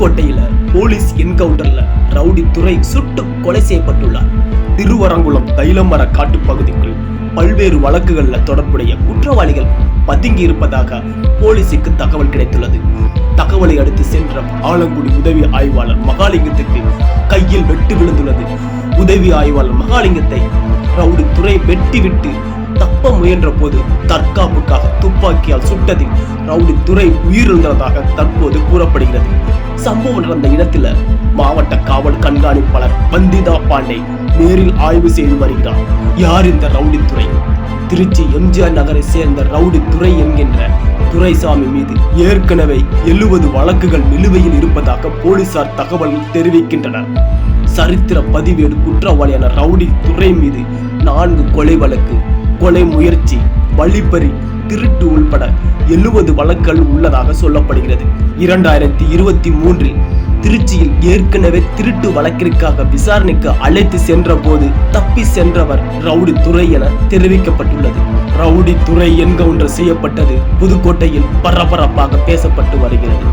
புதுக்கோட்டையில police என்கவுண்டர்ல rowdy துறை சுட்டு கொலை செய்யப்பட்டுள்ளார். திருவரங்குளம் தைலமர காட்டு பகுதிக்குள் பல்வேறு வழக்குகள்ல தொடர்புடைய குற்றவாளிகள் பதுங்கி இருப்பதாக போலீசுக்கு தகவல் கிடைத்துள்ளது. தகவலை அடுத்து சென்ற ஆலங்குடி உதவி ஆய்வாளர் மகாலிங்கத்துக்கு கையில் வெட்டு விழுந்துள்ளது. உதவி ஆய்வாளர் மகாலிங்கத்தை ரவுடி துறை வெட்டிவிட்டு தப்ப முயன்ற போது தற்காப்புக்காக துப்பாக்கியால் சுட்டதில் ரவுடி துரை உயிரிழந்ததாக தற்போது கூறப்படுகிறது. சம்பவம் நடந்த இடத்துல மாவட்ட காவல் கண்காணிப்பாளர் வந்திதா பாண்டே நேரில் ஆய்வு செய்து வருகிறார். யார் இந்த ரவுடி துறை திருச்சி எம்ஜிஆர் நகரை சேர்ந்த ரவுடி துறை என்கின்ற துரைசாமி மீது ஏற்கனவே எழுபது வழக்குகள் நிலுவையில் இருப்பதாக போலீசார் தகவல் தெரிவிக்கின்றனர். சரித்திர பதிவேடு குற்றவாளியான ரவுடி துறை மீது நான்கு கொலை வழக்கு கொலை முயற்சி வழிப்பறி திருட்டு உள்பட எழுபது வழக்குகள் உள்ளதாக சொல்லப்படுகிறது. இரண்டாயிரத்தி இருபத்தி மூன்றில் திருச்சியில் ஏற்கனவே திருட்டு வழக்கிற்காக விசாரணைக்கு அழைத்து சென்ற போது தப்பி சென்றவர் ரவுடி துறை என தெரிவிக்கப்பட்டுள்ளது. ரவுடி துறை என்கவுண்டர் செய்யப்பட்டது புதுக்கோட்டையில் பரபரப்பாக பேசப்பட்டு வருகிறது.